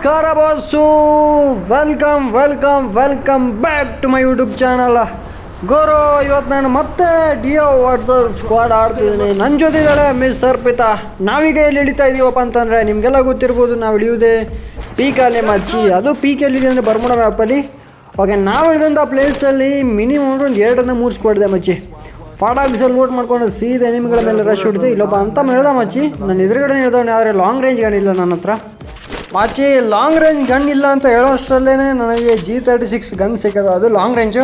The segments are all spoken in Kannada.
ನಮಸ್ಕಾರ boss. Welcome welcome welcome back to my YouTube channel ಗೋರೋ ಇವತ್ತು ನಾನು ಮತ್ತೆ ಡಿಯೋ ವಾಟ್ಸಪ್ ಸ್ಕ್ವಾಡ್ ಆಡ್ತಿದ್ದೀನಿ. ನನ್ನ ಜೊತೆ ಇದ್ದಾಳೆ ಮಿಸ್ ಅರ್ಪಿತಾ ನಾವೀಗ ಎಲ್ಲಿ ಇಳಿತಾ ಇದೀವಪ್ಪ ಅಂತಂದರೆ ನಿಮಗೆಲ್ಲ ಗೊತ್ತಿರ್ಬೋದು, ನಾವು ಇಳಿಯುವುದೇ ಪೀಕಲ್ಲಿ ಮಚ್ಚಿ ಅದು ಪೀಕ್ ಎಲ್ಲಿದೆ ಅಂದರೆ ಬರ್ಮುಡ ಮ್ಯಾಪಲ್ಲಿ ಓಕೆ ನಾವು ಇಳಿದಂಥ ಪ್ಲೇಸಲ್ಲಿ ಮಿನಿಮಮ್ ಒಂದು ಎರಡರಿಂದ ಮೂರು ಸ್ಕ್ವಾಡ್ ಇದೆ ಮಚ್ಚಿ ಫಾಡಾಕ್ಸಲ್ಲಿ ಲೂಟ್ ಮಾಡ್ಕೊಂಡು ಸೀದ ಎನಿಮಿಗಳ ಮೇಲೆ ರಶ್ ಹೊಡಿತು ಇಲ್ಲೊಬ್ಬ ಅಂತ ಹೇಳ್ದ ಮಚ್ಚಿ ನಾನು ಎದುರುಗಡೆ ಹೇಳ್ದವನು ಆದರೆ ಲಾಂಗ್ ರೇಂಜ್ ಗನ್ ಇಲ್ಲ ನನ್ನ ಹತ್ರ. ಮಾಚಿ ಲಾಂಗ್ ರೇಂಜ್ ಗನ್ ಇಲ್ಲ ಅಂತ ಹೇಳೋ ಅಷ್ಟರಲ್ಲೇ ನನಗೆ ಜಿ ತರ್ಟಿ ಸಿಕ್ಸ್ ಗನ್ ಸಿಕ್ಕೋದು. ಅದು ಲಾಂಗ್ ರೇಂಜು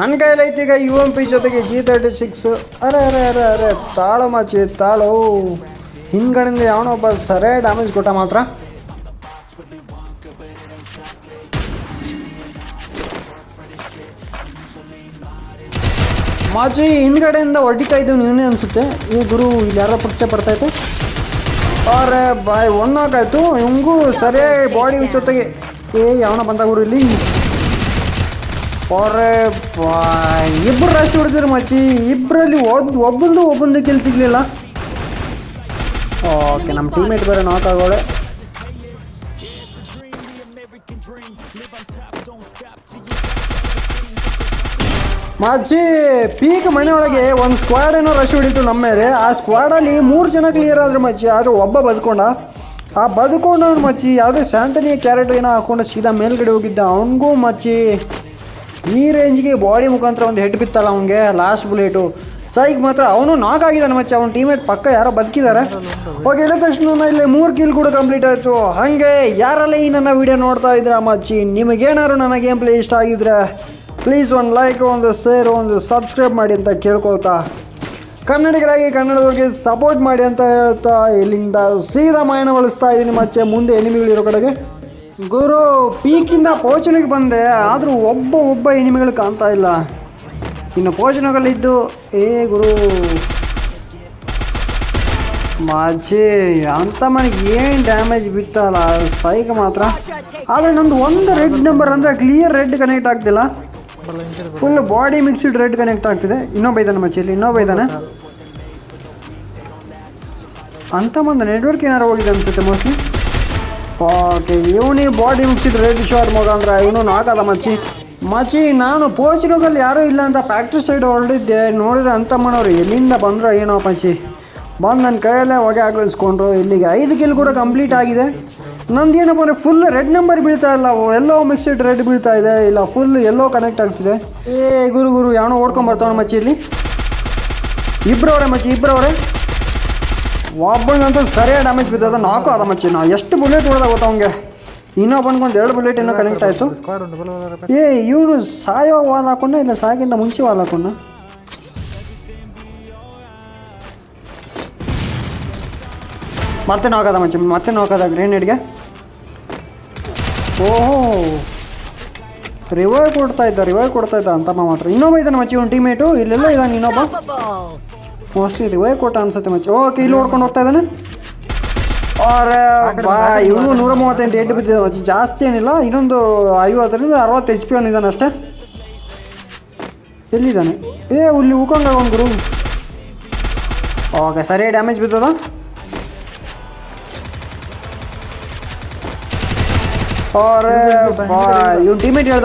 ನನ್ನ ಕೈಯಲ್ಲಿ ಈಗ ಯು ಎಂ ಪಿ ಜೊತೆಗೆ ಜಿ ತರ್ಟಿ ಸಿಕ್ಸ್ ಅರೆ ಅರೆ ಅರೆ ಅರೆ. ತಾಳು ಮಾಚಿ, ತಾಳು. ಹಿಂದ್ಗಡೆಯಿಂದ ಯಾವನೋ ಒಬ್ಬ ಸರೇ ಡ್ಯಾಮೇಜ್ ಕೊಟ್ಟ ಮಾತ್ರ. ಮಾಚಿ, ಹಿಂದ್ಗಡೆಯಿಂದ ಹೊಡಿತಾ ಇದ್ದೀವಿ ನೀವೇ ಅನಿಸುತ್ತೆ? ಈ ಗುರು ಇಲ್ಲಿ ಯಾರೋ ಪರಿಚಯ ಬರ್ತೈತೆ ಅರೆ, ಬಾಯ್, ಒಂದಾಗಾಯ್ತು. ಹಿಂಗೂ ಸರಿಯಾಗಿ ಬಾಡಿ ಜೊತೆಗೆ ಏ, ಯಾವನ ಬಂದ ಗುರು ಇಲ್ಲಿ. ಅರೆ, ಬಾಯ್ ಇಬ್ಬರು ರಾಶಿ ಹೊಡೆದಿರು ಮಚ್ಚಿ ಇಬ್ಬರಲ್ಲಿ ಒಬ್ಬ ಒಬ್ಬಂದು ಒಬ್ಬಂದು ಕೆಲ್ ಸಿಗಲಿಲ್ಲ. ಓಕೆ ನಮ್ಮ ಟೀಮೇಟ್ ಬೇರೆ ನಾಕ್ ಆಗೋಳೆ. ಮಾಚಿ ಪೀಕ್ ಮನೆ ಒಳಗೆ ಒಂದು ಸ್ಕ್ವಾಡ್ ಏನೋ ರಶ್ ಹೊಡಿತು ನಮ್ಮ ಮೇಲೆ. ಆ ಸ್ಕ್ವಾಡಲ್ಲಿ ಮೂರು ಜನ ಕ್ಲಿಯರ್ ಆದ್ರೆ ಮಚ್ಚಿ ಆದ್ರೆ ಒಬ್ಬ ಬದುಕೊಂಡ. ಆ ಬದುಕೊಂಡವ್ನು ಮಚ್ಚಿ ಯಾವುದೇ ಶಾಂತನಿಯ ಕ್ಯಾರೆಕ್ಟರ್ ಏನೋ ಹಾಕೊಂಡು ಸೀದಾ ಮೇಲ್ಗಡೆ ಹೋಗಿದ್ದ. ಅವನಿಗೂ ಮಚ್ಚಿ ಈ ರೇಂಜ್ಗೆ ಬಾಡಿ ಮುಖಾಂತರ ಒಂದು ಹೆಡ್ ಬಿತ್ತಲ್ಲ ಅವನಿಗೆ ಲಾಸ್ಟ್ ಬುಲೆಟು ಸೈಕ್ ಮಾತ್ರ ಅವನು ನಾಕ್ ಆಗಿದ್ದಾನೆ ಮಚ್ಚಿ ಅವ್ನ ಟೀಮೇಟ್ ಪಕ್ಕ ಯಾರೋ ಬದುಕಿದ್ದಾರೆ ಓಕೆ ಹೇಳಿದ ತಕ್ಷಣ ಇಲ್ಲಿ ಮೂರು ಕಿಲ್ ಕೂಡ ಕಂಪ್ಲೀಟ್ ಆಯಿತು. ಹಾಗೆ ಯಾರೆಲ್ಲ ಈ ನನ್ನ ವಿಡಿಯೋ ನೋಡ್ತಾ ಇದ್ದೀರಾ ಮಚ್ಚಿ ನಿಮಗೇನಾದ್ರು ನನ್ನ ಗೇಮ್ ಪ್ಲೇ ಇಷ್ಟ ಆಗಿದ್ರೆ ಪ್ಲೀಸ್ ಒಂದು ಲೈಕ್ ಒಂದು ಶೇರ್ ಒಂದು ಸಬ್ಸ್ಕ್ರೈಬ್ ಮಾಡಿ ಅಂತ ಕೇಳ್ಕೊಳ್ತಾ. ಕನ್ನಡಿಗರಾಗಿ ಕನ್ನಡದವ್ರಿಗೆ ಸಪೋರ್ಟ್ ಮಾಡಿ ಅಂತ ಹೇಳ್ತಾ ಇಲ್ಲಿಂದ ಸೀದಾ ಮಾಯನ ಬಳಸ್ತಾ ಇದ್ದೀನಿ ಮಚ್ಚೆ ಮುಂದೆ ಎನಿಮಿಗಳಿರೋ ಕಡೆಗೆ. ಗುರು, ಪೀಕಿಂದ ಪೋಚನಿಗೆ ಬಂದೆ, ಆದರೂ ಒಬ್ಬ ಒಬ್ಬ ಎನಿಮಿಗಳು ಕಾಣ್ತಾ ಇಲ್ಲ. ಇನ್ನು ಪೋಚನಗಳಿದ್ದು ಏ ಗುರು. ಮಾಜಿ ಅಂತ ಮನೆಗೆ ಏನು ಡ್ಯಾಮೇಜ್ ಬಿತ್ತಲ್ಲ, ಸೈಕ್ ಮಾತ್ರ. ಆದರೆ ನಂದು ಒಂದು ರೆಡ್ ನಂಬರ್ ಅಂದರೆ ಕ್ಲಿಯರ್ ರೆಡ್ ಕನೆಕ್ಟ್ ಆಗ್ತಿಲ್ಲ. Full body mixed red connect ಆಗ್ತಿದೆ. ಇನ್ನೊಬ್ಬ ಇದ್ದಾನೆ ಮಚ್ಚಲ್ಲಿ ಇನ್ನೊಬ್ಬ ಇದ್ದಾನೆ ಅಂತ ಒಂದು ನೆಟ್ವರ್ಕ್ ಏನಾರು ಹೋಗಿದೆ ಅನ್ಸುತ್ತೆ ಮೋಸ್ಟ್ಲಿ? ಓಕೆ ಇವನಿ ಬಾಡಿ ಮಿಕ್ಸಿಡ್ ರೆಡ್ ಶಾರ್ಟ್ ಅಂದ್ರೆ ಇವನು ನಾಕಲ್ಲ ಮಚ್ಚಿ. ಮಚ್ಚಿ, ನಾನು ಪೋರ್ಚುಗಲ್ಲಿ ಯಾರೂ ಇಲ್ಲ ಅಂತ ಫ್ಯಾಕ್ಟ್ರಿ ಸೈಡ್ ಹೊರಡಿದ್ದೆ ನೋಡಿದ್ರೆ ಅಂತ ಮಾಡೋರು ಎಲ್ಲಿಂದ ಬಂದ್ರು ಏನೋ ಮಚ್ಚಿ. ಬಂದು ನನ್ನ ಕೈಯಲ್ಲೇ ಹೊಗೆ ಹಾಕಿಸ್ಕೊಂಡ್ರು ಇಲ್ಲಿಗೆ ಐದು ಕಿಲ್ ಕೂಡ ಕಂಪ್ಲೀಟ್ ಆಗಿದೆ. ನಂದು ಏನಪ್ಪ ಅಂದರೆ ಫುಲ್ ರೆಡ್ ನಂಬರ್ ಬೀಳ್ತಾ ಇಲ್ಲ. ಎಲ್ಲೋ ಮಿಕ್ಸಿಡ್ ರೆಡ್ ಬೀಳ್ತಾ ಇದೆ. ಇಲ್ಲ ಫುಲ್ ಎಲ್ಲೋ ಕನೆಕ್ಟ್ ಆಗ್ತಿದೆ. ಏ, ಗುರು ಗುರು ಯಾವನೋ ಓಡ್ಕೊಂಬರ್ತಾವ ಮಚ್ಚಿ ಇಲ್ಲಿ. ಇಬ್ಬರವ್ರೆ ಮಚ್ಚಿ ಇಬ್ಬರವ್ರೆ ಒಬ್ಬನಿಗಂತೂ ಸರಿಯಾಗಿ ಡ್ಯಾಮೇಜ್ ಬಿದ್ದ ನಾಲ್ಕು ಅದ ಮಚ್ಚಿ ನಾ ಎಷ್ಟು ಬುಲೆಟ್ ಹೊಡೆದ ಗೊತ್ತಾ ಅವ್ನಿಗೆ? ಇನ್ನೊಬ್ಬನಿಗೆ ಒಂದು ಎರಡು ಬುಲೆಟ್ ಏನೋ ಕನೆಕ್ಟ್ ಆಯಿತು. ಏ, ಇವನು ಸಾಯೋ ವಾಲ್ ಹಾಕೊಂಡ ಇಲ್ಲ ಸಾಗಿಂದ ಮುಂಚೆ ವಾಲ್ ಹಾಕೊಂಡ ಮತ್ತೆ ನೋಕದ ಮಚ್ಚಿ. ಮತ್ತೆ ನೋಕದ ಗ್ರೇನೇಡ್ಗೆ ಓಹೋ. ರಿವೈವ್ ಕೊಡ್ತಾ ಇದ್ದ ರಿವೈವ್ ಕೊಡ್ತಾ ಇದ್ದ ಅಂತಮ್ಮ ಮಾತ್ರ. ಇನ್ನೊಬ್ಬ ಇದ್ದಾನೆ ಮಚ್ಚಿ ಒಂದು ಟೀಮೇಟು ಇಲ್ಲೆಲ್ಲ ಇದ್ದಾನೆ ಇನ್ನೊಬ್ಬ. ಮೋಸ್ಟ್ಲಿ ರಿವೈವ್ ಕೊಟ್ಟ ಅನ್ಸುತ್ತೆ ಮಚ್ಚಿ. ಓಕೆ ಇಲ್ಲಿ ಓಡ್ಕೊಂಡು ಹೋಗ್ತಾ ಇದ್ದಾನೆ. ಅರೆ ಬಾ ಇವನು ನೂರ ಮೂವತ್ತೆಂಟು ಏಟ್ ಬಿದ್ದಿದೆ ಮಚ್ಚಿ. ಜಾಸ್ತಿ ಏನಿಲ್ಲ. ಇನ್ನೊಂದು ಐವತ್ತರಿಂದ ಅರವತ್ತು ಎಚ್ ಪಿ ಅವನಿದ್ದಾನೆ ಅಷ್ಟೇ. ಎಲ್ಲಿದ್ದಾನೆ? ಏ ಇಲ್ಲಿ ಉಳ್ಕೊಂಡ ಒಂದು ಗುರು ಓಕೆ ಸರಿ ಡ್ಯಾಮೇಜ್ ಬಿದ್ದದ? ಅರೆ ಬಾ ಇವ್ನು ಟೀಮೇಟ್ ಹೇಳ್ದ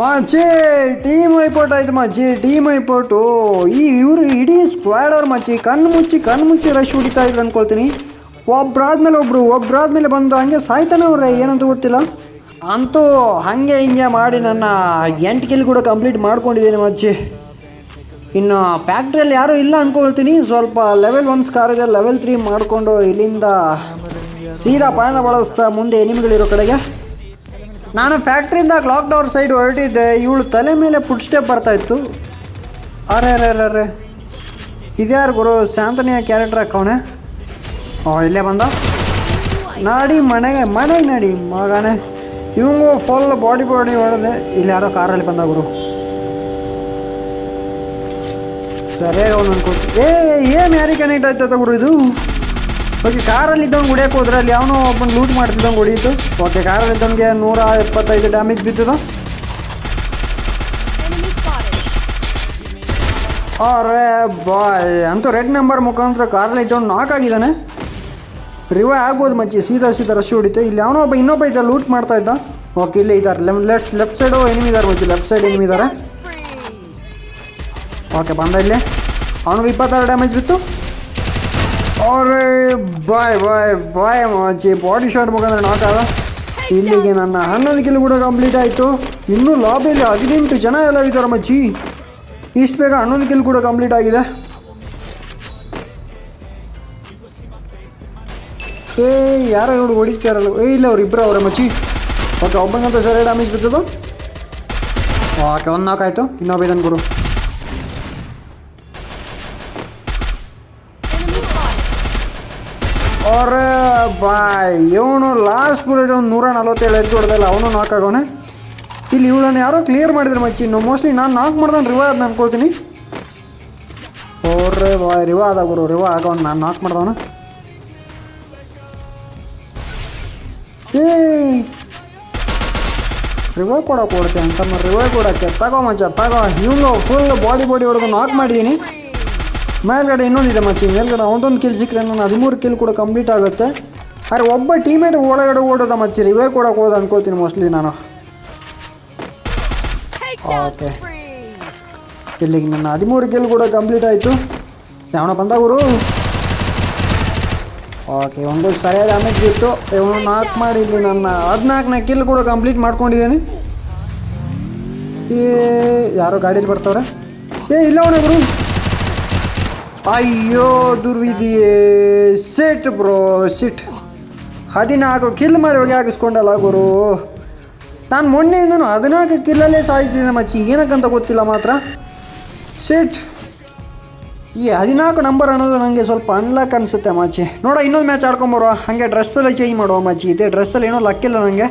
ಮಚ್ಚಿ ಟೀಮ್ ಐಪೋಟ್ ಆಯ್ತು ಮಚ್ಚಿ ಟೀಮ್ ಐಪೋಟು ಈ ಇವರು ಇಡೀ ಸ್ಕ್ವಾಡ್ ಅವ್ರು ಮಚ್ಚಿ ಕಣ್ಣು ಮುಚ್ಚಿ ಕಣ್ಣು ಮುಚ್ಚಿ ರಶ್ ಹೊಡಿತಾ ಇದ್ರು ಅನ್ಕೊಳ್ತೀನಿ. ಒಬ್ರಾದ್ಮೇಲೆ ಒಬ್ಬರು ಒಬ್ರಾದ್ಮೇಲೆ ಬಂದು ಹಂಗೆ ಸಾಯ್ತಾನೆ ಅವ್ರೆ ಏನಂತ ಗೊತ್ತಿಲ್ಲ. ಅಂತೂ ಹಾಗೆ ಹಿಂಗೆ ಮಾಡಿ ನನ್ನ ಎಂಟು ಕಿಲ್ ಕೂಡ ಕಂಪ್ಲೀಟ್ ಮಾಡ್ಕೊಂಡಿದ್ದೀನಿ ಮಚ್ಚಿ ಇನ್ನು ಫ್ಯಾಕ್ಟ್ರಿಯಲ್ಲಿ ಯಾರೂ ಇಲ್ಲ ಅಂದ್ಕೊಳ್ತೀನಿ ಸ್ವಲ್ಪ ಲೆವೆಲ್ ಒನ್ಸ್ ಕಾರಿಗೆ ಲೆವೆಲ್ ತ್ರೀ ಮಾಡಿಕೊಂಡು ಇಲ್ಲಿಂದ ಸೀದಾ ಪಯಣ ಬಳಸ್ತಾ ಮುಂದೆ ಎನಿಮಿಗಳಿರೋ ಕಡೆಗೆ. ನಾನು ಫ್ಯಾಕ್ಟ್ರಿಯಿಂದ ಕ್ಲಾಕ್ ಡೋರ್ ಸೈಡ್ ಹೊರಟಿದ್ದೆ. ಇವಳು ತಲೆ ಮೇಲೆ ಫುಡ್ ಸ್ಟೆಪ್ ಬರ್ತಾ ಇತ್ತು. ಅರೆ ಅರೆ ಅರೆ ಅರೆ. ಇದ್ಯಾರು ಗುರು? ಶಾಂತನಿಯ ಕ್ಯಾರೆಕ್ಟರ್ ಹಾಕವನೆ ಓ, ಇಲ್ಲೇ ಬಂದ? ನಾಡಿ ಮನೆಗೆ ಮನೆಗೆ ನಡಿ ಮಗನೇ. ಇವಂಗೂ ಫುಲ್ ಬಾಡಿ ಬಾಡಿ ಹೊಡೆದೆ. ಇಲ್ಲಿ ಯಾರೋ ಕಾರಲ್ಲಿ ಬಂದ ಗುರು. ಸರಿಯಾಗಿ ಅವನು ಅನ್ಕೋತಿ ಏ, ಏನು ಯಾರಿಗೆ ಕನೆಕ್ಟ್ ಆಯ್ತದ ಗುರು ಇದು? ಓಕೆ ಕಾರಲ್ಲಿ ಇದ್ದವ್ನು ಹೊಡಿಯಕ್ಕೆ ಹೋದ್ರೆ ಅಲ್ಲಿ ಅವನು ಒಬ್ಬನು ಲೂಟ್ ಮಾಡ್ತಿದ್ದವ್ನು ಹೊಡೀತು ಓಕೆ ಕಾರಲ್ಲಿ ಇದ್ದವನಿಗೆ ನೂರ ಎಪ್ಪತ್ತೈದು ಡ್ಯಾಮೇಜ್ ಬಿತ್ತದ. ಅರೆ ಬಾಯ್, ಅಂತೂ ರೆಡ್ ನಂಬರ್ ಮುಖಾಂತರ ಕಾರಲ್ಲಿ ಇದ್ದವನು ನಾಕ್ ಆಗಿದ್ದಾನೆ. ರಿವೈ ಆಗ್ಬೋದು ಮಚ್ಚಿ, ಸೀದಾ ಸೀದಾ ರಶ್ ಹೊಡಿತು. ಇಲ್ಲಿ ಅವನೋ ಒಬ್ಬ ಇನ್ನೊಬ್ಬ ಇದ್ದ ಲೂಟ್ ಮಾಡ್ತಾ ಇದ್ದ. ಓಕೆ ಇಲ್ಲೇ ಇದ್ದಾರೆ. ಲೆಫ್ಟ್ ಲೆಫ್ಟ್ ಸೈಡು ಎನಿಮಿ ಇದ್ದಾರೆ ಮಚ್ಚಿ ಲೆಫ್ಟ್ ಸೈಡ್ ಎನಿಮಿ ಇದ್ದಾರೆ. ಓಕೆ, ಬಂದ ಇಲ್ಲಿ. ಅವನಿಗೆ ಇಪ್ಪತ್ತಾರು ಡ್ಯಾಮೇಜ್ ಬಿತ್ತು. ಅರೆ, ಬಾಯ್ ಬಾಯ್ ಬಾಯ್ ಮಚ್ಚಿ ಬಾಡಿ ಶಾರ್ಟ್ ಮುಖಾಂತರ ನಾಟ ಇಲ್ಲಿಗೆ ನನ್ನ ಹನ್ನೊಂದು ಕಿಲೋ ಕೂಡ ಕಂಪ್ಲೀಟ್ ಆಯಿತು. ಇನ್ನೂ ಲಾಬಿಯಲ್ಲಿ ಹದಿನೆಂಟು ಜನ ಎಲ್ಲ ಇದ್ದಾರೆ ಮಚ್ಚಿ ಇಷ್ಟು ಬೇಗ ಹನ್ನೊಂದು ಕಿಲ್ ಕೂಡ ಕಂಪ್ಲೀಟ್ ಆಗಿದೆ. ಏ, ಯಾರೋ ಇವ್ರು ಹೊಡಿತಾರಲ್ಲ. ಏ, ಇಲ್ಲ, ಅವ್ರು ಇಬ್ಬರು ಅವರೇ ಮಚ್ಚಿ ಓಕೆ ಒಬ್ಬಂಗಂತ ಸರಿ ಡ್ಯಾಮೇಜ್ ಬಿದ್ದದು ಓಕೆ, ಒಂದು ನಾಲ್ಕು ಆಯಿತು. ಇನ್ನೊಬ್ಬ ಇದನ್ನು ಗುರು ಅರೆ ಬಾಯ್ ಇವನು ಲಾಸ್ಟ್ ಬುಲೆಟ್ ಒಂದು ನೂರ ನಲ್ವತ್ತೇಳು ಎದ್ದು ಹೊಡೆದಲ್ಲ, ಅವನು ನಾಕ್ ಆಗೋನೆ ಇಲ್ಲಿ ಇವಳನ್ನು ಯಾರೋ ಕ್ಲಿಯರ್ ಮಾಡಿದ್ರೆ ಮಚ್ಚಿ, ಇನ್ನು ಮೋಸ್ಟ್ಲಿ ನಾನು ನಾಕ್ ಮಾಡ್ದಾನ ರಿವಾ ಅದ್ ಅನ್ಕೊಳ್ತೀನಿ. ಅವ್ರೆ ಬಾಯ್ ರಿವಾ ಅದ ಗುರು ರಿವಾ ಆಗೋನು ನಾನು ನಾಕ್ ಮಾಡ್ದವನ. ಏ ರಿವಾ ಕೊಡೋಕೆ ಕೊಡ್ತೀನಿ ಅಂತ ರಿವಾ ಕೊಡೋಕ್ಕೆ. ತಗೋ ಮಚ್ಚ, ತಗೋ, ಇವನು ಫುಲ್ ಬಾಡಿ ಬಾಡಿ ಹೊಡೆದು ನಾಕ್ ಮಾಡಿದ್ದೀನಿ ಮೇಲ್ಗಡೆ ಇನ್ನೊಂದಿದೆ ಮಚ್ಚಿ ಮೇಲ್ಗಡೆ ಒಂದೊಂದು ಕಿಲ್ ಸಿಕ್ಕರೆ ನಾನು ಹದಿಮೂರು ಕಿಲ್ ಕೂಡ ಕಂಪ್ಲೀಟ್ ಆಗುತ್ತೆ. ಆದರೆ ಒಬ್ಬ ಟೀಮೇಟ್ ಒಳಗಡೆ ಓಡೋದ ಮಚ್ಚಿ ರಿವೇ ಕೊಡೋಕೆ ಹೋದ ಅನ್ಕೊಳ್ತೀನಿ ಮೋಸ್ಟ್ಲಿ ನಾನು. ಓಕೆ ಇಲ್ಲಿಗೆ ನನ್ನ ಹದಿಮೂರು ಕಿಲ್ ಕೂಡ ಕಂಪ್ಲೀಟ್ ಆಯಿತು. ಯಾವನ ಬಂದ ಗುರು ಓಕೆ ಒಂದು ಸರಿಯಾದ ಡ್ಯಾಮೇಜ್ ಬಿತ್ತು. ಇವನು ನಾಲ್ಕು ಮಾಡಿ ಇಲ್ಲಿ ನನ್ನ ಹದಿನಾಲ್ಕನೇ ಕಿಲ್ ಕೂಡ ಕಂಪ್ಲೀಟ್ ಮಾಡ್ಕೊಂಡಿದ್ದೀನಿ. ಏ, ಯಾರೋ ಗಾಡೀಲಿ ಬರ್ತಾವ್ರೆ? ಏ, ಇಲ್ಲ ಗುರು. ಅಯ್ಯೋ ದುರ್ವಿಧಿಯೇ ಸಿಟ್ ಬ್ರೋ, ಸಿಟ್. ಹದಿನಾಲ್ಕು ಕಿಲ್ ಮಾಡಿ ಹೋಗಿ ಹಾಕಿಸ್ಕೊಂಡಲ್ಲ ಗುರು. ನಾನು ಮೊನ್ನೆಯಿಂದನು ಹದಿನಾಲ್ಕು ಕಿಲ್ಲಲ್ಲೇ ನಮ್ಮ ಮಚ್ಚಿ ಏನಕ್ಕಂತ ಗೊತ್ತಿಲ್ಲ ಮಾತ್ರ. ಸಿಟ್. ಈ ಹದಿನಾಲ್ಕು ನಂಬರ್ ಅನ್ನೋದು ನನಗೆ ಸ್ವಲ್ಪ ಅನ್ಲಾಕ್ ಅನಿಸುತ್ತೆ ಮಚ್ಚಿ ನೋಡೋ, ಇನ್ನೊಂದು ಮ್ಯಾಚ್ ಆಡ್ಕೊಂಬರುವ ಹಾಗೆ ಡ್ರೆಸ್ಸಲ್ಲಿ ಚೇಂಜ್ ಮಾಡುವ ಮಚ್ಚಿ ಇದೆ ಡ್ರೆಸ್ಸಲ್ಲಿ ಏನೋ ಲಕ್ಕಿಲ್ಲ ನನಗೆ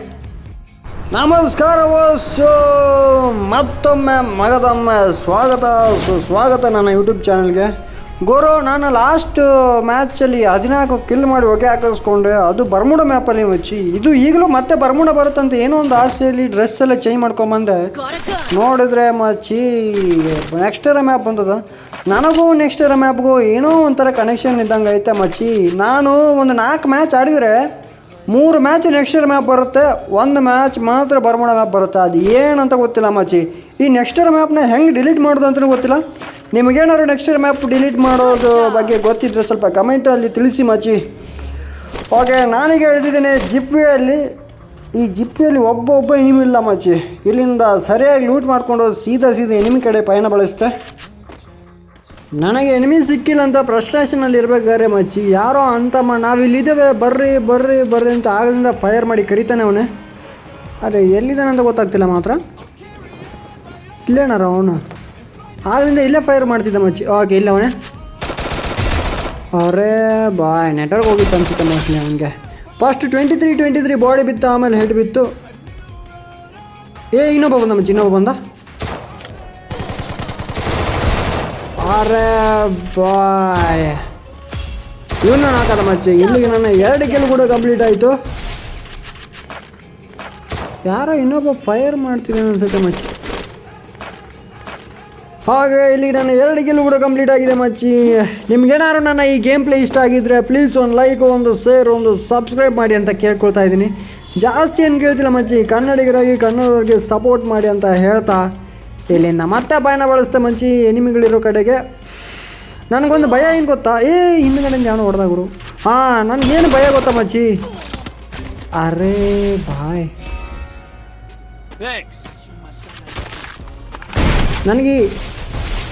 ನಮಸ್ಕಾರ ಮತ್ತೊಮ್ಮೆ ಮಗದೊಮ್ಮೆ ಸ್ವಾಗತ. ಸುಸ್ವಾಗತ ನನ್ನ ಯೂಟ್ಯೂಬ್ ಚಾನಲ್ಗೆ ಗುರು, ನಾನು ಲಾಸ್ಟ್ ಮ್ಯಾಚಲ್ಲಿ ಹದಿನಾಲ್ಕು ಕಿಲ್ ಮಾಡಿ ಹೊಗೆ ಹಾಕಿಸ್ಕೊಂಡೆ. ಅದು ಬರ್ಮುಡ ಮ್ಯಾಪಲ್ಲಿ ಮಚ್ಚಿ ಇದು ಈಗಲೂ ಮತ್ತೆ ಬರ್ಮುಡ ಬರುತ್ತಂತ ಏನೋ ಒಂದು ಆಸೆಯಲ್ಲಿ ಡ್ರೆಸ್ ಎಲ್ಲ ಚೇಂಜ್ ಮಾಡ್ಕೊಂಬಂದೆ. ನೋಡಿದ್ರೆ ಮಚ್ಚಿ ನೆಕ್ಸ್ಟ್ ಇರೋ ಮ್ಯಾಪ್ ಬಂದದ. ನನಗೂ ನೆಕ್ಸ್ಟ್ ಇರೋ ಮ್ಯಾಪ್ಗೂ ಏನೋ ಒಂಥರ ಕನೆಕ್ಷನ್ ಇದ್ದಂಗೆ ಐತೆ ಮಚ್ಚಿ ನಾನು ಒಂದು ನಾಲ್ಕು ಮ್ಯಾಚ್ ಆಡಿದರೆ ಮೂರು ಮ್ಯಾಚ್ ನೆಕ್ಸ್ಟ್ ಇಯರ್ ಮ್ಯಾಪ್ ಬರುತ್ತೆ. ಒಂದು ಮ್ಯಾಚ್ ಮಾತ್ರ ಬರ್ಮುಡ ಮ್ಯಾಪ್ ಬರುತ್ತೆ. ಅದು ಏನಂತ ಗೊತ್ತಿಲ್ಲ ಮಚ್ಚಿ ಈ ನೆಕ್ಸ್ಟ್ ಇಯರ್ ಮ್ಯಾಪ್ನ ಹೆಂಗೆ ಡಿಲೀಟ್ ಮಾಡೋದು ಅಂತಲೂ ಗೊತ್ತಿಲ್ಲ. ನಿಮಗೇನಾದ್ರು ನೆಕ್ಸ್ಟ್ ಮ್ಯಾಪ್ ಡಿಲೀಟ್ ಮಾಡೋದು ಬಗ್ಗೆ ಗೊತ್ತಿದ್ರೆ ಸ್ವಲ್ಪ ಕಮೆಂಟಲ್ಲಿ ತಿಳಿಸಿ ಮಚ್ಚಿ ಓಕೆ ನಾನೀಗ ಹೇಳ್ತಿದ್ದೀನಿ ಜಿಪ್ಪಿಯಲ್ಲಿ ಈ ಜಿಪ್ಪಿಯಲ್ಲಿ ಒಬ್ಬ ಒಬ್ಬ ಎನಿಮಿ ಇಲ್ಲ ಮಚ್ಚಿ ಇಲ್ಲಿಂದ ಸರಿಯಾಗಿ ಲೂಟ್ ಮಾಡಿಕೊಂಡು ಸೀದಾ ಸೀದಾ ಎನಿಮಿ ಕಡೆ ಪಯಣ ಬಳಸ್ತೆ ನನಗೆ ಎನಿಮಿ ಸಿಕ್ಕಿಲ್ಲ ಅಂತ ಫ್ರಸ್ಟ್ರೇಷನಲ್ಲಿ ಇರಬೇಕಾದ್ರೆ ಮಚ್ಚಿ ಯಾರೋ ಅಂತಮ್ಮ ನಾವಿಲ್ಲಿದ್ದೇವೆ ಬರ್ರಿ ಬರ್ರಿ ಬರ್ರಿ ಅಂತ ಆಗದಿಂದ ಫೈರ್ ಮಾಡಿ ಕರಿತಾನೆ ಅವನೇ. ಆದರೆ ಎಲ್ಲಿದ್ದಾನೆ ಅಂತ ಗೊತ್ತಾಗ್ತಿಲ್ಲ ಮಾತ್ರ. ಇಲ್ಲೇನಾರ ಅವನು? ಆಗದಿಂದ ಇಲ್ಲೇ ಫೈರ್ ಮಾಡ್ತಿದ್ದ ಮಚ್ಚಿ. ಓಕೆ ಇಲ್ಲ ಅವನೇ. ಅರೇ ಬಾಯ್ ನೆಟ್ವರ್ಕ್ ಹೋಗಿತ್ತು ಅನ್ಸುತ್ತೆ ಮೋಸ್ಟ್ಲಿ ಅವನಿಗೆ. First twenty three twenty three body ಬಿತ್ತು, ಆಮೇಲೆ ಹೆಡ್ ಬಿತ್ತು. ಏ, ಇನ್ನೊಬ್ಬ ಬಂದ ಮಚ್ಚಿ, ಇನ್ನೊಬ್ಬ ಬಂದ? ಅರೆ ಬಾಯ್. ಇವನ್ನ ಹಾಕದ ಮಚ್ಚಿ. ಇಲ್ಲಿಗೆ ನನ್ನ ಎರಡು ಕಿಲ್ ಕೂಡ ಕಂಪ್ಲೀಟ್ ಆಯಿತು. ಯಾರೋ ಇನ್ನೊಬ್ಬ ಫೈರ್ ಮಾಡ್ತಿದ್ದಾನೆ ಅನ್ಸುತ್ತೆ ಮಚ್ಚಿ. ಹಾಗೆ ಇಲ್ಲಿ ನನ್ನ ಎರಡು ಗೆಲುವು ಕೂಡ ಕಂಪ್ಲೀಟ್ ಆಗಿದೆ ಮಚ್ಚಿ ನಿಮ್ಗೇನಾದ್ರು ನನ್ನ ಈ ಗೇಮ್ ಪ್ಲೇ ಇಷ್ಟ ಆಗಿದ್ದರೆ ಪ್ಲೀಸ್ ಒಂದು ಲೈಕ್ ಒಂದು ಶೇರ್ ಒಂದು ಸಬ್ಸ್ಕ್ರೈಬ್ ಮಾಡಿ ಅಂತ ಕೇಳ್ಕೊಳ್ತಾ ಇದ್ದೀನಿ. ಜಾಸ್ತಿ ಏನು ಕೇಳ್ತಿಲ್ಲ ಮಚ್ಚಿ ಕನ್ನಡಿಗರಾಗಿ ಕನ್ನಡದವ್ರಿಗೆ ಸಪೋರ್ಟ್ ಮಾಡಿ ಅಂತ ಹೇಳ್ತಾ ಇಲ್ಲಿಂದ ಮತ್ತೆ ಪಯಣ ಬಳಸ್ತೆ ಮಂಚಿ ಎನಿಮಿಗಳಿರೋ ಕಡೆಗೆ. ನನಗೊಂದು ಭಯ ಏನು ಗೊತ್ತಾ? ಏ ಹಿಂದ್ಗಡೆಯಿಂದ ಯಾವನು ಹೊಡೆದ ಗುರು. ಹಾಂ ನನಗೇನು ಭಯ ಗೊತ್ತಾ ಮಚ್ಚಿ ಅರೇ ಬಾಯ್. ನನಗೆ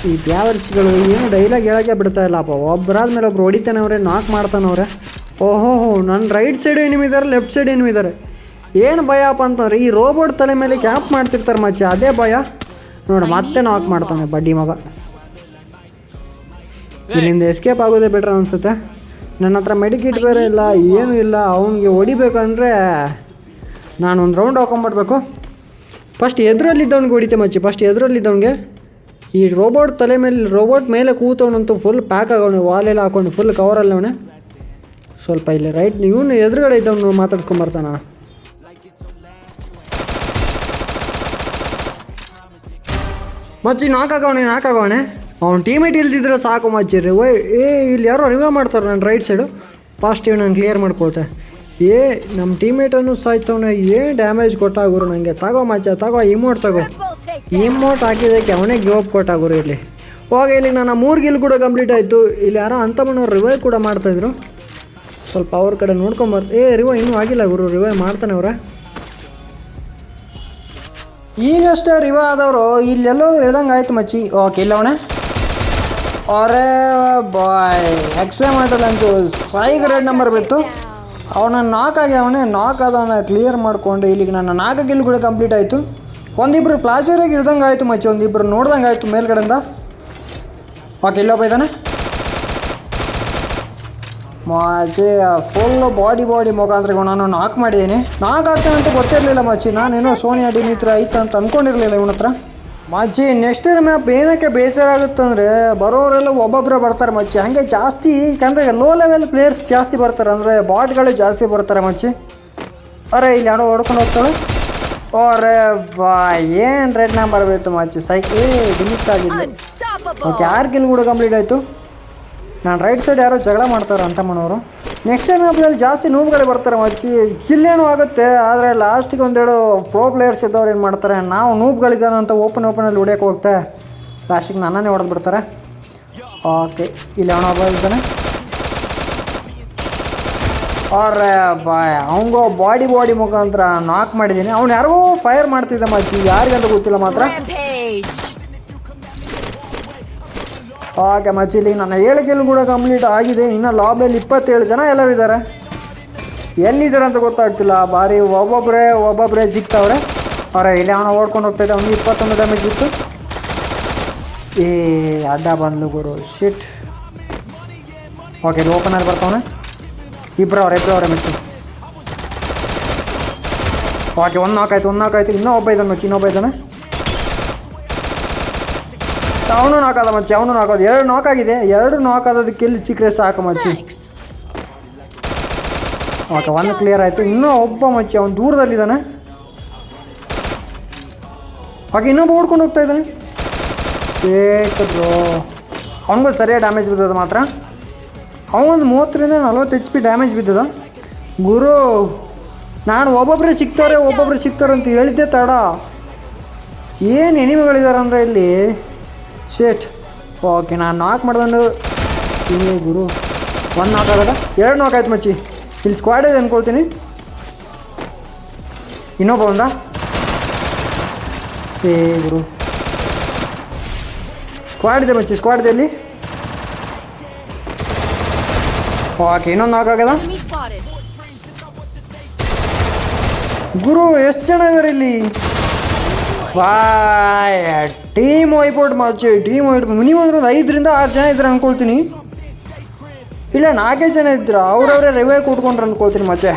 ಈ ಬ್ಯಾವರ್ಸ್ಗಳು ಏನು ಡೈಲಾಗ್ ಹೇಳೋಕೆ ಬಿಡ್ತಾ ಇಲ್ಲಪ್ಪ ಒಬ್ಬರಾದ ಮೇಲೆ ಒಬ್ರು ಹೊಡಿತಾನವ್ರೆ ನಾಕ್ ಮಾಡ್ತಾನವ್ರೆ. ಓಹೋ ಹೋ ನನ್ನ ರೈಟ್ ಸೈಡು ಇದ್ದಾರೆ ಲೆಫ್ಟ್ ಸೈಡ್ ಇದ್ದಾರೆ ಏನು ಭಯಪ್ಪ ಅಂತಂದ್ರೆ, ಈ ರೋಬೋಟ್ ತಲೆ ಮೇಲೆ ಕ್ಯಾಂಪ್ ಮಾಡ್ತಿರ್ತಾರೆ ಮಚ್ಚ ಅದೇ ಭಯ. ನೋಡಿ, ಮತ್ತೆ ನಾಕ್ ಮಾಡ್ತಾನೆ ಬಡ್ಡಿ ಮಗ. ಇಲ್ಲಿಂದ ಎಸ್ಕೇಪ್ ಆಗೋದೇ ಬೆಟ್ರ್ ಅನಿಸುತ್ತೆ. ನನ್ನ ಹತ್ರ ಮೆಡಿಕಿಟ್ ಬೇರೆ ಇಲ್ಲ, ಏನೂ ಇಲ್ಲ. ಅವನಿಗೆ ಹೊಡಿಬೇಕಂದ್ರೆ ನಾನು ಒಂದು ರೌಂಡ್ ಹಾಕೊಂಬಿಡ್ಬೇಕು ಫಸ್ಟ್ ಎದುರಲ್ಲಿದ್ದವನಿಗೆ ಹೊಡಿತೆ ಮಚ್ಚಿ ಫಸ್ಟ್ ಎದುರಲ್ಲಿದ್ದವನಿಗೆ? ಈ ರೋಬೋಟ್ ತಲೆ ಮೇಲೆ ರೋಬೋಟ್ ಮೇಲೆ ಕೂತವನಂತೂ ಫುಲ್ ಪ್ಯಾಕ್ ಆಗೋನು ವಾಲೆಲ್ಲ ಹಾಕೊಂಡು ಫುಲ್ ಕವರಲ್ಲಿ ಅವನೇ ಸ್ವಲ್ಪ ಇಲ್ಲಿ ರೈಟ್ ಇವನು ಎದುರುಗಡೆ ಇದ್ದವನು ಮಾತಾಡ್ಸ್ಕೊಂಬರ್ತಾನ ಮಚ್ಚಿ ನಾಕಾಗವಣೆ ನಾಕಾಗವಣೆ ಅವ್ನು ಟೀಮೇಟ್ ಇಲ್ದಿದ್ರೆ ಸಾಕು ಮಚ್ಚಿ ಓಯ್, ಏ, ಇಲ್ಲಿ ಯಾರೋ ರಿವ್ಯೂ ಮಾಡ್ತಾರೆ ನನ್ನ ರೈಟ್ ಸೈಡು ಫಾಸ್ಟ್ ನಾನು ಕ್ಲಿಯರ್ ಮಾಡ್ಕೊಳ್ತೆ. ಏ ನಮ್ಮ ಟೀಮೇಟನ್ನು ಸಾಯ್ಸವನ, ಏನು ಡ್ಯಾಮೇಜ್ ಕೊಟ್ಟಾಗುರು ನನಗೆ ತಗೋ ಮಚ್ಚ, ತಗೋ ಇಮೋಟ್ ತಗೋ. ಇಮೋಟ್ ಹಾಕಿದ್ದಕ್ಕೆ ಅವನೇ ಜೋಬ್ ಅಪ್ ಕೊಟ್ಟಾಗುರು ಇಲ್ಲಿ. ಹೋಗಿ ಇಲ್ಲಿ ನನ್ನ ಮೂರು ಗಿಲ್ ಕೂಡ ಕಂಪ್ಲೀಟ್ ಆಯಿತು. ಇಲ್ಲಿ ಯಾರೋ ಅಂತಮ್ಮನವ್ರು ರಿವೈವ್ ಕೂಡ ಮಾಡ್ತಾಯಿದ್ರು ಸ್ವಲ್ಪ ಅವ್ರ ಕಡೆ ನೋಡ್ಕೊಂಬರ್ತ ಏ ರಿವೈವ್ ಇನ್ನೂ ಆಗಿಲ್ಲ ಗುರು ರಿವೈವ್ ಮಾಡ್ತಾನೆ ಅವರ. ಈಗಷ್ಟೇ ರಿವ ಆದವರು ಇಲ್ಲೆಲ್ಲೋ ಹೇಳ್ದಂಗೆ ಆಯ್ತು ಮಚ್ಚಿ. ಓಕೆ, ಇಲ್ಲ ಅವಣೆ ಅರೆ ಬಾಯ್. ಎಕ್ಸೆ ಮಾಡಲ್ಲಂತೂ ಸಾಯಿಗೆ ರೆಡ್ ನಂಬರ್ ಬಿತ್ತು. ಅವನ ನಾಕ್ ಆಗಿ ಅವನೇ ನಾಕ್ ಆದವನ ಕ್ಲಿಯರ್ ಮಾಡಿಕೊಂಡು ಇಲ್ಲಿಗೆ ನನ್ನ ನಾಲ್ಕು ಗಿಲ್ ಕೂಡ ಕಂಪ್ಲೀಟ್ ಆಯಿತು. ಒಂದಿಬ್ರು ಪ್ಲಾಸ್ಟರಾಗಿ ಇಳ್ದಂಗೆ ಆಯಿತು ಮಚ್ಚಿ, ಒಂದಿಬ್ರು ನೋಡ್ದಂಗೆ ಆಯಿತು ಮೇಲ್ಗಡೆಯಿಂದ. ಓಕೆ, ಇಲ್ಲೊಬ್ಬ ಇದ್ದಾನೆ. ಮಚ್ಚಿ ಫುಲ್ ಬಾಡಿ ಬಾಡಿ ಮುಖಾಂತರ ನಾನು ನಾಕ್ ಮಾಡಿದ್ದೀನಿ. ನಾಕ್ ಆಗ್ತಾನೆ ಅಂತ ಗೊತ್ತಿರಲಿಲ್ಲ ಮಚ್ಚಿ ನಾನೇನೋ ಸೋನಿಯಾ ಡಿ ಹತ್ರ ಐತ ಅಂತ ಅಂದ್ಕೊಂಡಿರಲಿಲ್ಲ ಇವನ ಹತ್ರ. ಮಚ್ಚಿ ನೆಕ್ಸ್ಟ್ ಮ್ಯಾಪ್ ಏನಕ್ಕೆ ಬೇಸರ ಆಗುತ್ತಂದರೆ ಬರೋರೆಲ್ಲ ಒಬ್ಬೊಬ್ಬರೇ ಬರ್ತಾರೆ ಮಚ್ಚಿ ಹಾಗೆ ಜಾಸ್ತಿ, ಯಾಕಂದರೆ ಲೋ ಲೆವೆಲ್ ಪ್ಲೇಯರ್ಸ್ ಜಾಸ್ತಿ ಬರ್ತಾರೆ, ಅಂದರೆ ಬಾಟ್ಗಳು ಜಾಸ್ತಿ ಬರ್ತಾರೆ ಮಚ್ಚಿ ಅರೆ, ಇಲ್ಲಿ ಯಾರೋ ಹೊಡ್ಕೊಂಡು ಹೋಗ್ತಾಳೆ. ಓರೆ ಬಾ ಏನು ರೆಡ್ ನಂಬರ್ ಬರಬೇಕು ಮಾಚಿ? ಸೈಕಲ್ ಡಿಮಿಟ್ ಆಗಿದೆ ಓಕೆ ಯಾರು ಕಿಲ್ ಕೂಡ ಕಂಪ್ಲೀಟ್ ಆಯಿತು. ನಾನು ರೈಟ್ ಸೈಡ್ ಯಾರೋ ಜಗಳ ಮಾಡ್ತಾರೆ ಅಂತ ಮನೋರು. ನೆಕ್ಸ್ಟ್ ಟೈಮ್ ಮ್ಯಾಪ್ನಲ್ಲಿ ಜಾಸ್ತಿ ನೋವುಗಳೇ ಬರ್ತಾರೆ ಮಚ್ಚಿ ಕಿಲ್ಲೇನು ಆಗುತ್ತೆ ಆದರೆ ಲಾಸ್ಟಿಗೆ ಒಂದೆರಡು ಪ್ರೋ ಪ್ಲೇಯರ್ಸ್ ಇದ್ದವ್ರು ಏನು ಮಾಡ್ತಾರೆ ನಾವು ನೂಬ್ಗಳಿದ್ದಾನೆ ಅಂತ ಓಪನ್ ಓಪನಲ್ಲಿ ಹೊಡಿಯೋಕೆ ಹೋಗ್ತೆ. ಲಾಸ್ಟಿಗೆ ನನ್ನನ್ನೇ ಹೊಡೆದು ಬಿಡ್ತಾರೆ ಓಕೆ ಇಲ್ಲಿ ಅವನೊಬ್ಬ ಇದ್ದಾನೆ. ಅವ್ರೆ ಬಾಯ್ ಅವಂಗೋ ಬಾಡಿ ಬಾಡಿ ಮುಖಾಂತರ ನಾಕ್ ಮಾಡಿದ್ದೀನಿ. ಅವ್ನು ಯಾರಿಗೋ ಫೈರ್ ಮಾಡ್ತಿದ್ದ ಮಚ್ಚಿ ಯಾರಿಗಂತ ಗೊತ್ತಿಲ್ಲ ಮಾತ್ರ. ಓಕೆ ಇಲ್ಲಿ ನನ್ನ ಗೆಲ್ ಕೂಡ ಕಂಪ್ಲೀಟ್ ಆಗಿದೆ. ಇನ್ನು ಲಾಬಿಯಲ್ಲಿ ಇಪ್ಪತ್ತೇಳು ಜನ ಎಲ್ಲವಿದ್ದಾರೆ ಎಲ್ಲಿದ್ದಾರೆ ಅಂತ ಗೊತ್ತಾಗ್ತಿಲ್ಲ. ಬಾರಿ ಒಬ್ಬೊಬ್ಬರೇ ಒಬ್ಬೊಬ್ಬರೇ ಸಿಗ್ತಾವ್ರೆ. ಅವರ, ಇಲ್ಲಿ ಅವನ ಓಡ್ಕೊಂಡು ಹೋಗ್ತಾಯಿದ್ದೆ ಅವ್ನಿಗೆ ಇಪ್ಪತ್ತೊಂದು ಡ್ಯಾಮೇಜ್ ಇತ್ತು. ಏ, ಅಡ್ಡ ಬಂದ್ಲು ಗುರು. ಶಿಟ್ ಓಕೆ ಇದು ಓಪನಲ್ಲಿ ಬರ್ತಾವನೆ. ಇಬ್ಬರು ಅವ್ರೆ ಇಬ್ಬರು ಅವರೇ ಮಚ್ಚಿ. ಓಕೆ ಒಂದು ನಾಲ್ಕಾಯ್ತು ಒಂದು ನಾಲ್ಕಾಯ್ತು ಇನ್ನೂ ಒಬ್ಬ ಇದ್ದಾನೆ ಮಚ್ಚಿ ಇನ್ನೊಬ್ಬ ಇದ್ದಾನೆ ಅವನು ನಾಕಾದ ಮಚ್ಚಿ ಅವನು ನಾಕೋದು ಎರಡು ನಾಕ್ ಆಗಿದೆ. ಎರಡು ನಾಕ್ ಆದದಕ್ಕೆ ಎಲ್ಲಿ ಸಿಕ್ಕರೆ ಸಾಕು ಮಚ್ಚಿ. ಓಕೆ ಒಂದು ಕ್ಲಿಯರ್ ಆಯಿತು. ಇನ್ನೂ ಒಬ್ಬ ಮಚ್ಚಿ ಅವನು ದೂರದಲ್ಲಿದ್ದಾನೆ ಓಕೆ ಇನ್ನೊಬ್ಬ ಓಡ್ಕೊಂಡು ಹೋಗ್ತಾ ಇದ್ದಾನೆ ಬ್ರೋ ಅವನಿಗೂ ಸರಿಯಾಗಿ ಡ್ಯಾಮೇಜ್ ಬಿದ್ದದ ಮಾತ್ರ. ಅವನೊಂದು ಮೂವತ್ತರಿಂದ ನಲ್ವತ್ತು ಎಚ್ ಪಿ ಡ್ಯಾಮೇಜ್ ಬಿದ್ದದ. ಗುರು, ನಾನು ಒಬ್ಬೊಬ್ಬರೇ ಸಿಗ್ತಾರೆ ಒಬ್ಬೊಬ್ಬರು ಸಿಗ್ತಾರೆ ಅಂತ ಹೇಳಿದ್ದೆ ತಡ. ಏನು ಎನಿಮಿಗಳಿದ್ದಾರೆ ಅಂದರೆ ಇಲ್ಲಿ? ಶೇಟ್ ಓಕೆ ನಾನು ನಾಕ್ ಮಾಡ್ಕೊಂಡು ಇನ್ನು ಗುರು. ಒಂದು ನಾಲ್ಕು ಆಗದ? ಎರಡು ನಾಲ್ಕು ಆಯ್ತು ಮಚ್ಚಿ. ಇಲ್ಲಿ ಸ್ಕ್ವಾಡ್ ಇದೆ ಅಂದ್ಕೊಳ್ತೀನಿ ಇನ್ನೊಬ್ಬ ಒಂದ? ಏ, ಗುರು. ಸ್ಕ್ವಾಡ್ ಇದೆ ಮಚ್ಚಿ ಸ್ಕ್ವಾಡ್ ಇದೆ ಇಲ್ಲಿ. ಓಕೆ ಇನ್ನೊಂದು ಹಾಕಾಗದ ಗುರು ಎಷ್ಟು ಜನ ಇದಾರೆ ಇಲ್ಲಿ? ಬಾಯ್ ಟೀಮ್ ವೈಪೌಟ್ ಮಾಚೆ ಟೀಮ್ ವೈಪೌಟ್ ಮಿನಿಮಮ್ ಅಂದ್ರೆ ಒಂದು ಐದರಿಂದ ಆರು ಜನ ಇದ್ರೆ ಅನ್ಕೊಳ್ತೀನಿ. ಇಲ್ಲ ನಾಲ್ಕೇ ಜನ ಇದ್ರು ಅವ್ರವ್ರೆ ರಿವೈವ್ ಕೊಟ್ಕೊಂಡ್ರೆ ಅನ್ಕೊಳ್ತೀನಿ ಮಚ್ಚೆ.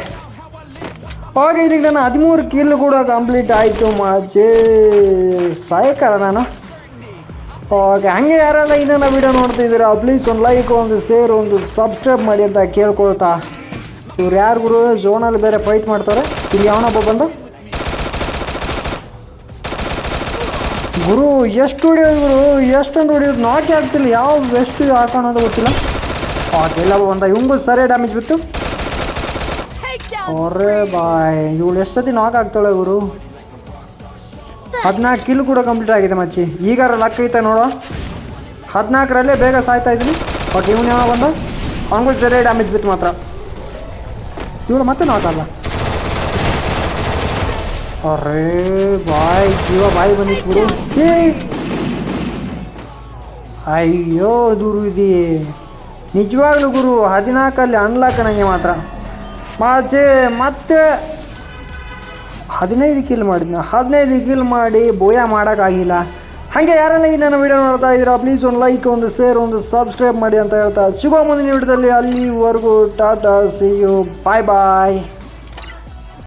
ಹಾಗೆ ಇದಕ್ಕೆ ನಾನು ಹದಿಮೂರು ಕಿಲ್ ಕೂಡ ಕಂಪ್ಲೀಟ್ ಆಯಿತು ಮಚ್ಚೆ. ಸಾಯಕಲ್ಲ ನಾನು. ಓಕೆ ಹಂಗೆ ಯಾರೆಲ್ಲ ಇನ್ನೇನು ವೀಡಿಯೋ ನೋಡ್ತಿದ್ದೀರಾ ಪ್ಲೀಸ್ ಒಂದು ಲೈಕ್ ಒಂದು ಶೇರ್ ಒಂದು ಸಬ್ಸ್ಕ್ರೈಬ್ ಮಾಡಿ ಅಂತ ಕೇಳ್ಕೊಳ್ತಾ. ಇವ್ರು ಯಾರು ಗುರು? ಝೋನಲ್ಲಿ ಬೇರೆ ಫೈಟ್ ಮಾಡ್ತಾರೆ. ಇಲ್ಲಿ ಯಾವನೊಬ್ಬ ಬಂದು? ಗುರು ಎಷ್ಟು ಹೊಡಿಯೋದು ಗುರು? ಎಷ್ಟೊಂದು ಹೊಡಿಯೋದು? ನಾಕೆ ಆಗ್ತಿಲ್ಲ ಯಾವ ಎಷ್ಟು ಹಾಕೋಣೋದು ಗೊತ್ತಿಲ್ಲ. ಓಕೆ ಇಲ್ಲ ಬಂದ ಇವಂಗೂ ಸರಿ ಡ್ಯಾಮೇಜ್ ಬಿತ್ತು. ಅವರೇ ಬಾಯ್ ಇವಳು ಎಷ್ಟೊತ್ತಿ ನಾಕ್ ಆಗ್ತಾಳೆ ಇವರು ಹದಿನಾಲ್ಕು ಕಿಲ್ ಕೂಡ ಕಂಪ್ಲೀಟ್ ಆಗಿದೆ ಮಚ್ಚಿ ಈಗಾರ ಲಕ್ ಐತೆ ನೋಡು. ಹದಿನಾಲ್ಕರಲ್ಲೇ ಬೇಗ ಸಾಯ್ತಾ ಇದ್ದೀನಿ. ಬಟ್ ಇವನು ಯಾವ ಬಂದ? ಅವನಿಗೂ ಸರಿ ಡ್ಯಾಮೇಜ್ ಬಿತ್ತು ಮಾತ್ರ. ಇವಳು ಮತ್ತೆ ನಾಟಲ್ಲ ಅರೇ, ಬಾಯ್ ಜೀವ ಬಾಯಿ ಬಂದಿತ್ತು ಗುರು ಏ! ಅಯ್ಯೋ ದೂರು ಇದೆ ನಿಜವಾಗ್ಲೂ ಗುರು ಹದಿನಾಲ್ಕಲ್ಲಿ ಅನ್ಲಾಕ್ ನನಗೆ ಮಾತ್ರ. ಮಾಚೆ, ಮತ್ತೆ ಹದಿನೈದು ಕಿಲ್ ಮಾಡಿದ್ನ. ಹದಿನೈದು ಕಿಲ್ ಮಾಡಿ ಬೋಯ ಮಾಡೋಕ್ಕಾಗಿಲ್ಲ ಹಾಗೆ ಯಾರೆಲ್ಲ ಈ ನನ್ನ ವೀಡಿಯೋ ನೋಡ್ತಾ ಇದ್ದೀರಾ ಪ್ಲೀಸ್ ಒಂದು ಲೈಕ್ ಒಂದು ಶೇರ್ ಒಂದು ಸಬ್ಸ್ಕ್ರೈಬ್ ಮಾಡಿ ಅಂತ ಹೇಳ್ತಾ ಸಿಗೋ ಮುಂದಿನ ವಿಡಿಯೋದಲ್ಲಿ ಅಲ್ಲಿವರೆಗೂ tata see you bye bye